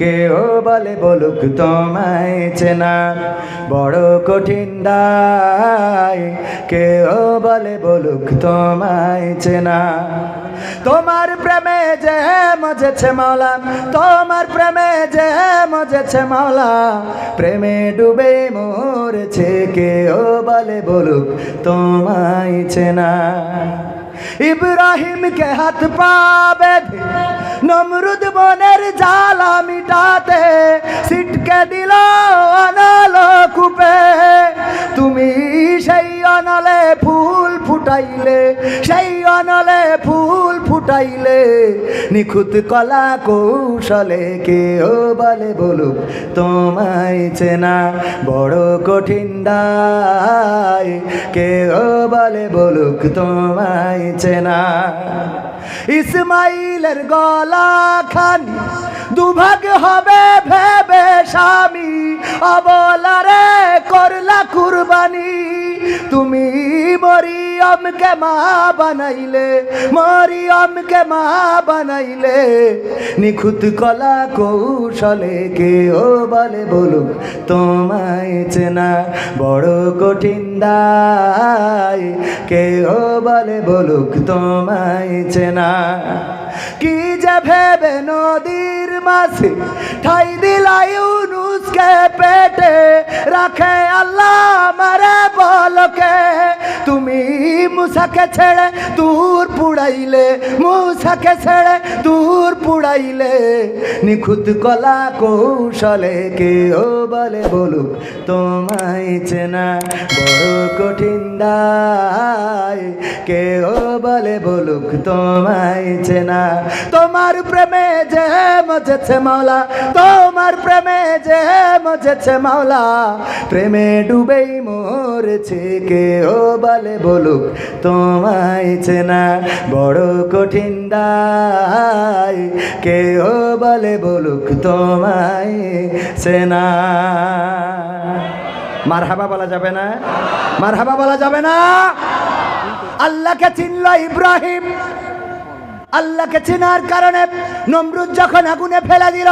কেউ বলে বলুক তোমায় চেনা, বড় কঠিন দায়। কেউ বলে বলুক তোমায় চেনা। তোমার প্রেমে যে মজেছে মাওলা, তোমার প্রেমে যে মজেছে মাওলা। প্রেমে ডুবে মরেছে, কেউ বলে বলুক তোমায় চেনা। ইব্রাহিমকে হাত পা পাবে নমরুদ বনের জ্বালা মিটাতে সিটকে দিল অনল কূপে। তুমি সেই অনলে ফুল ফুটাইলে, সেই অনলে ফুল ফুটাইলে। নিখুঁত কলা কৌশলে কেউ বলে বলুক, তোমায় চেনা বড় কঠিন দায়। কেউ বলে বলুক, তোমায় চেনা। ইসমাইলের গলা খানি দুভাগ হবে ভেবে স্বামী। অবলারে করলা কুরবানি। তুমি মরিয়মকে মা বানাইলে মরিয়মকে মা বানাইলে। নিখুঁত কলা কৌশলে কেউ বলে বলুক, তোমায় চেনা বড় কঠিন দায়। কেউ বলে বলুক, তোমায় চেনা। কি যে ভেবে নদীর মাঝে ঠাই দিলাই উনুসকে পেটে রাখে আল্লাহ মারে বলকে। মুসাকে ছেড়ে দূর পুড়াইলে, মুসাকে ছেড়ে দূর পুড়াইলে, নিখুঁত কলা কৌশলে কেউ বলে বলুক, তোমায় চেনা বড় কঠিন দায়। কেউ বলে বলুক, তোমায় চেনা। তোমার প্রেমে যে মজেছে মাওলা, তোমার প্রেমে যে মজেছে মাওলা, প্রেমে ডুবেই মরেছে, কেউ বলে বলুক তোমায় চেনা বড় কঠিন দায়। কেউ বলে বলুক তোমায় চেনা। মার হাবা বলা যাবে না? মার হাবা বলা যাবে না? আল্লাহকে চিনল ইব্রাহিম। আল্লাহকে চেনার কারণে নমরুদ যখন আগুনে ফেলে দিল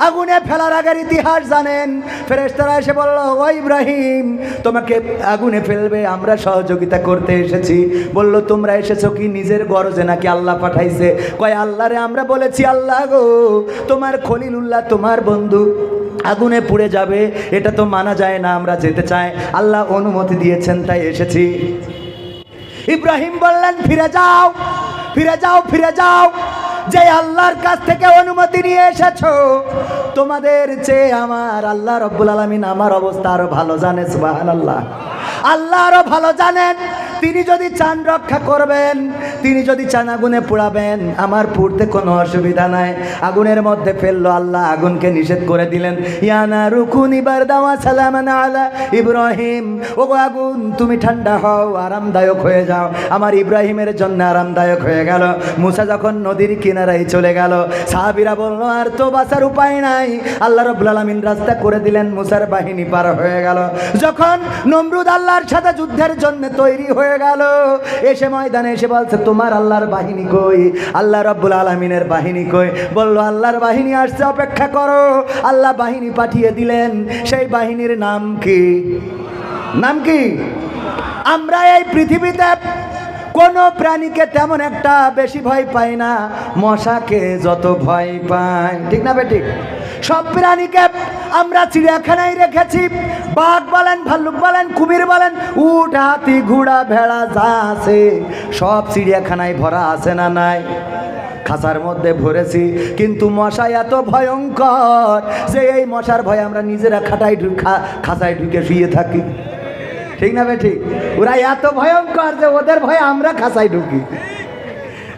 আগুনে ফেলার আগের ইতিহাস জানেন। ফেরেস্তারা এসে বলল, ও ইব্রাহিম, তোমাকে আগুনে ফেলবে, আমরা সহযোগিতা করতে এসেছি। বলল, তোমরা এসেছ কি নিজের গরজে নাকি আল্লাহ পাঠাইছে? কয়, আল্লাহরে আমরা বলেছি, আল্লাহ গো, তোমার খলিলুল্লাহ, তোমার বন্ধু আগুনে পুড়ে যাবে, এটা তো মানা যায় না, আমরা যেতে চাই। আল্লাহ অনুমতি দিয়েছেন, তাই এসেছি। ইব্রাহিম বললেন, ফিরে যাও ফিরে যাও ফিরে যাও। যে আল্লাহর কাছ থেকে অনুমতি নিয়ে এসেছ, তোমাদের চেয়ে আমার আল্লাহ রব্বুল আলমিন আমার অবস্থা আরও ভালো জানে সুবাহ আল্লাহ আল্লাহ আরও ভালো জানেন। তিনি যদি চান রক্ষা করবেন, তিনি যদি চান আগুনে পোড়াবেন, আমার পুড়তে কোনো অসুবিধা নাই। আগুনের মধ্যে ফেলল আল্লাহ, আগুনকে নিষেধ করে দিলেন। ইয়ানা রুকুন ইবার দাওয়া সালামান আলা ইব্রাহিম। ও আগুন, তুমি ঠান্ডা হও, আরামদায়ক হয়ে যাও। আমার ইব্রাহিমের জন্য আরামদায়ক হয়ে গেল। মুসা যখন নদীর কিনারায় চলে গেল, সাহাবিরা বলল, আর তো বাঁচার উপায় নাই। আল্লাহ রব্বুল আলমিন রাস্তা করে দিলেন, মুসার বাহিনী পার হয়ে গেল। যখন নমরুদ আল্লাহর সাথে যুদ্ধের জন্য তৈরি হয়ে গেল। এসে ময়দানে এসে বলছে, তোমার আল্লাহর বাহিনী কই? আল্লাহ রব্বুল আলমিনের বাহিনী কই? বলল, আল্লাহর বাহিনী আসছে, অপেক্ষা করো। আল্লাহ বাহিনী পাঠিয়ে দিলেন। সেই বাহিনীর নাম কি? নাম কি? আমরা এই পৃথিবীতে কোনো প্রাণীকে তেমন একটা বেশি ভয় পাই না। মশাকে যত ভয় পাই। ঠিক না বেঠিক সব প্রাণীকে আমরা চিড়িয়াখানায় রেখেছি। বাঘ বলেন, ভাল্লুক বলেন, কুমির বলেন, উট, হাতি, ঘোড়া, ভেড়া, যা আছে, সব চিড়িয়াখানায় ভরা আছে না নাই? খাঁচার মধ্যে ভরেছি, কিন্তু মশা এত ভয়ঙ্কর যে এই মশার ভয়ে আমরা নিজেরা খাটাই ঢু- খা- খাঁচায় ঢুকে শুয়ে থাকি। ঠিক না ঠিক? ওরা এত ভয়ঙ্কর যে ওদের ভয়ে আমরা খাঁচাই ঢুকি।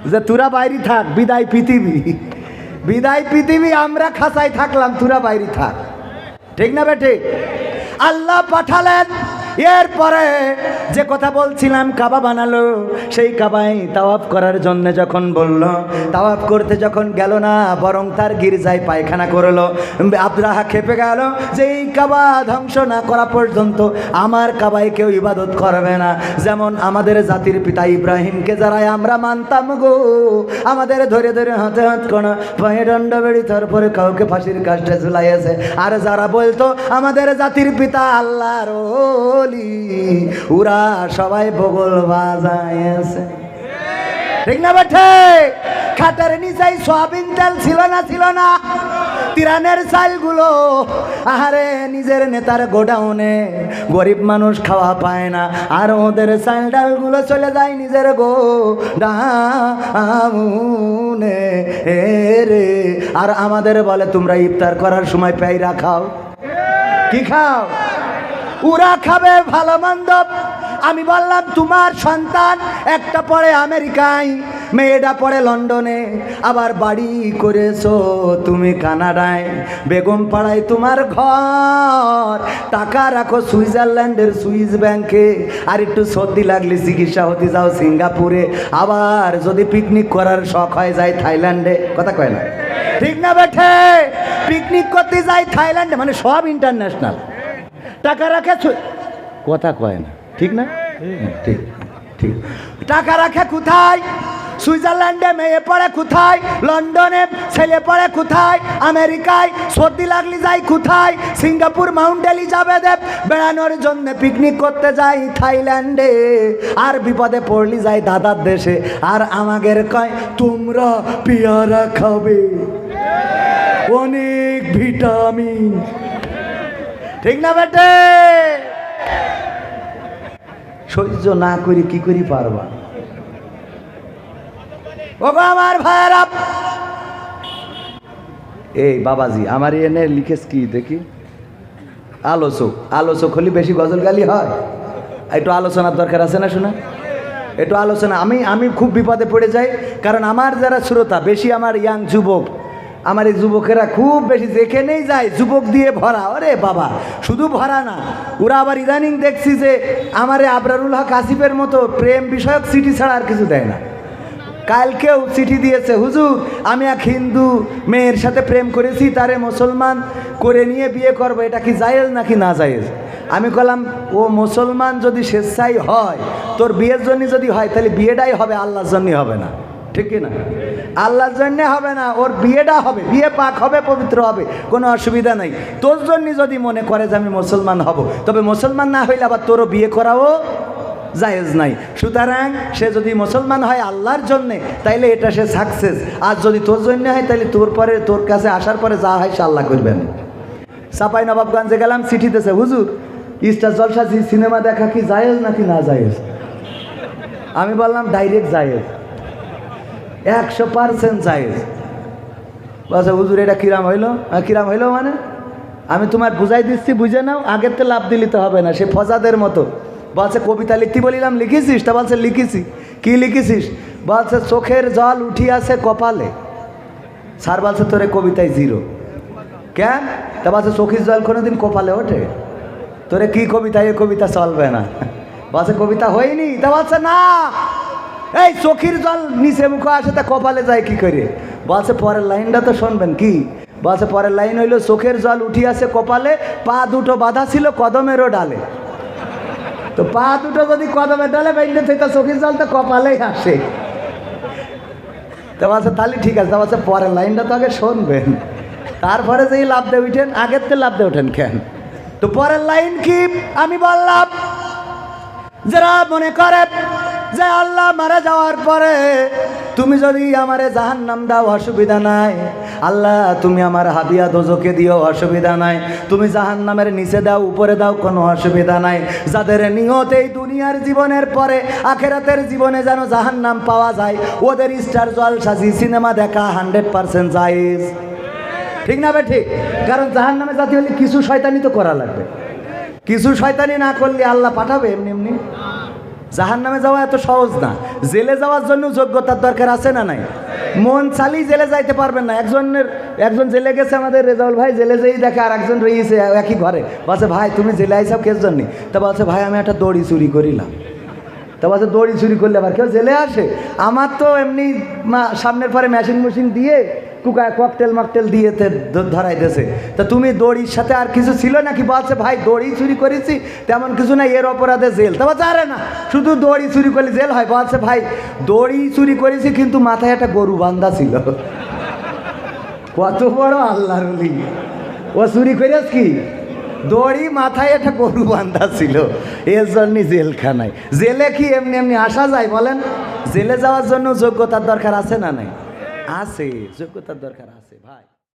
যে তোরা বাইরে থাক, বিদায় পৃথিবী। বিদায় পৃথিবী, আমরা খাঁচাই থাকলাম, তোরা বাইরে থাক। ঠিক না ঠিক? আল্লাহ পাঠালেন। এরপরে যে কথা বলছিলাম কাবা বানালো, সেই কাবাই তাওয়াফ করার জন্য যখন বলল, তাওয়াফ করতে যখন গেল না, বরং তার গির্জায় পায়খানা করল আব্রাহা খেপে গেল যে এই কাবা ধ্বংস না করা পর্যন্ত আমার কাবায় কেউ ইবাদত করবে না। যেমন আমাদের জাতির পিতা ইব্রাহিমকে যারা আমরা মানতাম গো, আমাদের ধরে ধরে হাতে হাত কোনো পায়ে দণ্ড বেড়ি তারপরে কাউকে ফাঁসির কাজটা ঝুলাইয়েছে। আর যারা বলতো, আমাদের জাতির পিতা আল্লাহর ওলি ওরা সবাই বগল বাজাইছে ঠিক না বেঠে? খাটার নিচাই সোয়াবিন তেল ছিল না ছিল না? তিরানের চালগুলো, আহারে, নিজের নেতার গোডাউনে গরিব মানুষ খাওয়া পায় না। আর ওদের চাল ডালগুলো চলে যায় নিজের গো ডাউনে রে, আর আমাদের বলে, তোমরা ইফতার করার সময় পেয়ারা খাও। কি খাও? ওরা খাবে, ভালো আমি বললাম, তোমার সন্তান একটা পড়ে আমেরিকায়, মেয়েটা পড়ে লন্ডনে। আবার বাড়ি করেছ তুমি কানাডায়। বেগম পাড়ায় তোমার ঘর। টাকা রাখো সুইজারল্যান্ডের সুইস ব্যাংকে। আর একটু সর্দি লাগলে চিকিৎসা হতে যাও সিঙ্গাপুরে। আবার যদি পিকনিক করার শখ হয় যায় থাইল্যান্ডে। কথা কয় না? ঠিক না বেঠে? পিকনিক করতে যাই থাইল্যান্ডে মানে সব ইন্টারন্যাশনাল। টাকা রাখে ছু- কথা কয় না। ঠিক না? ঠিক। ঠিক টাকা রাখে কোথায়? সুইজারল্যান্ডে মেয়ে পড়ে কোথায়? লন্ডনে ছেলে পড়ে কোথায়? আমেরিকায় সর্দি লাগলি যাই কোথায়? সিঙ্গাপুর মাউন্ট এলিজাবেথে বেড়ানোর জন্য পিকনিক করতে যাই থাইল্যান্ডে। আর বিপদে পড়লি যাই দাদার দেশে। আর আমাদের কয় তোমরা পেয়ারা খাবে। অনেক ভিটামিন। ঠিক না বেটে? সহ্য না করি কি করি পারবা? আমার ভাইয়েরা এই বাবাজি, আমার এনে লিখেস কি দেখি? আলোচক আলোচক হলে বেশি গজল গালি হয়। একটু আলোচনার দরকার আছে না শোনা? একটু আলোচনা, আমি আমি খুব বিপদে পড়ে যাই, কারণ আমার যারা শ্রোতা, বেশি আমার ইয়াং যুবক আমার এই যুবকেরা খুব বেশি যেখানেই যায়, যুবক দিয়ে ভরা, ওরে বাবা, শুধু ভরা না। ওরা আবার ইদানিং দেখছি যে আমারে আবরারুল হক আসিফের মতো প্রেম বিষয়ক চিঠি ছাড়া আর কিছু দেয় না। কালকেও চিঠি দিয়েছে, হুজুর, আমি এক হিন্দু মেয়ের সাথে প্রেম করেছি, তারে মুসলমান করে নিয়ে বিয়ে করব, এটা কি জায়েজ নাকি না জায়েজ? আমি বললাম ও মুসলমান যদি স্বেচ্ছাই হয়, তোর বিয়ের জন্য যদি হয়, তাহলে বিয়েটাই হবে, আল্লাহর জন্যই হবে না। ঠিক না আল্লাহর জন্য হবে না, ওর বিয়েটা হবে, বিয়ে পাক হবে, পবিত্র হবে, কোনো অসুবিধা নাই। তোর জন্য যদি মনে করে যে আমি মুসলমান হব, তবে মুসলমান না হইলে আবার তোরও বিয়ে করাও জায়েজ নাই। সুতরাং সে যদি মুসলমান হয় আল্লাহর জন্যে, তাইলে এটা সে সাকসেস আর যদি তোর জন্য হয় তাহলে তোর পরে তোর কাছে আসার পরে যা হয় সে আল্লাহ করবেন। সাপাই নবাবগঞ্জে গেলাম চিঠিতেছে হুজুর, ইস্টার জলসা সিনেমা দেখা কি জায়েজ নাকি না জায়েজ? আমি বললাম, ডাইরেক্ট জায়েজ। একশো পার্সেন্ট জায়েজ। বলছে, হুজুর, এটা কিরাম হইল? কিরাম হইল মানে? আমি তোমার বুঝাই দিচ্ছি, বুঝে নাও, আগের তো লাভ দিলি তো হবে না, সে ফজাদের মতো। বলছে, কবিতা লিখতে বলিলাম, লিখেছিস? তা বলছে, লিখেছি। কি লিখেছিস? বলছে, চোখের জল উঠিয়াছে কপালে। স্যার বলছে, তোরে কবিতায় জিরো। কেন? তা বলছে, চোখের জল কোনোদিন কপালে ওঠে? তোরে কি কবিতা এ কবিতা চলবে না। বলছে, কবিতা হয়নি। তা বলছে, না। এই চোখের জল নিচে মুখে আসে, তা কপালে যায় কি করে? বলছে, পরের লাইনটা তো শুনবেন কি? বলছে, পরের লাইন হইল, চোখের জল উঠিয়াছে কপালে, পা দুটো বাধা ছিল কদমেরও ডালে। তো পা দুটো যদি কদমের ডালে বেঁধে থেকে চোখের জল তো কপালেই আসে। তো বলছে, তাহলে ঠিক আছে। বলছে, পরের লাইনটা তো আগে শুনবেন। তারপরে যেই লাভ দিয়ে উঠেন, আগের তো লাভ দিয়ে ওঠেন কেন? তো পরের লাইন কি? আমি বললাম, যারা মনে করে যে আল্লাহ মারা যাওয়ার পরে তুমি যদি আমারে জাহান নাম দাও, অসুবিধা নাই। আল্লাহ, তুমি আমার হাবিয়া দোজকে দিও, অসুবিধা নাই। তুমি জাহান নামের নিচে দাও, উপরে দাও, কোনো অসুবিধা নাই। যাদের নিয়ত এই দুনিয়ার জীবনের পরে, আখেরাতের জীবনে যেন জাহান নাম পাওয়া যায়, ওদের স্টার জল সাজি সিনেমা দেখা হান্ড্রেড পার্সেন্ট জায়েজ। ঠিক না ঠিক? কারণ জাহান নামে জাতি হলে কিছু শয়তানি তো করা লাগবে। কিছু শয়তানি না করলে আল্লাহ পাঠাবে এমনি এমনি? জাহান নামে যাওয়া এত সহজ না। জেলে যাওয়ার জন্য যোগ্যতার দরকার আছে না নাই? মন চালি জেলে যাইতে পারবেন না। একজনের একজন জেলে গেছে আমাদের রেজাউল ভাই, জেলে যেই দেখে আর একজন রয়েছে একই ঘরে। বলছে, ভাই, তুমি জেলে আইসাও কেস জন্য? তা বলছে, ভাই, আমি একটা দড়ি চুরি করিলাম। তা বলছে, দড়ি চুরি করলে আবার কেউ জেলে আসে? আমার তো এমনি সামনের পরে মেশিন মেশিন দিয়ে কুকা ককটেল মকটেল দিয়ে ধরাই দিয়েছে তা তুমি দড়ির সাথে আর কিছু ছিল নাকি? বলছে, ভাই, দড়ি চুরি করেছি, তেমন কিছু না এর অপরাধে জেল। তা বলছে, আরে না, শুধু দড়ি চুরি করলে জেল হয়। বলছে, ভাই, দড়ি চুরি করেছি, কিন্তু মাথায় একটা গরু বান্ধা ছিল। কত বড় আল্লাহর ও চুরি করিস কি? দড়ি মাথায় একটা গরু বান্ধা ছিল, এর জন্য জেলখানায়। জেলে কি এমনি এমনি আসা যায় বলেন? জেলে যাওয়ার জন্য যোগ্যতার দরকার আছে না নাই? আছে, যোগ্যতার দরকার আছে, ভাই।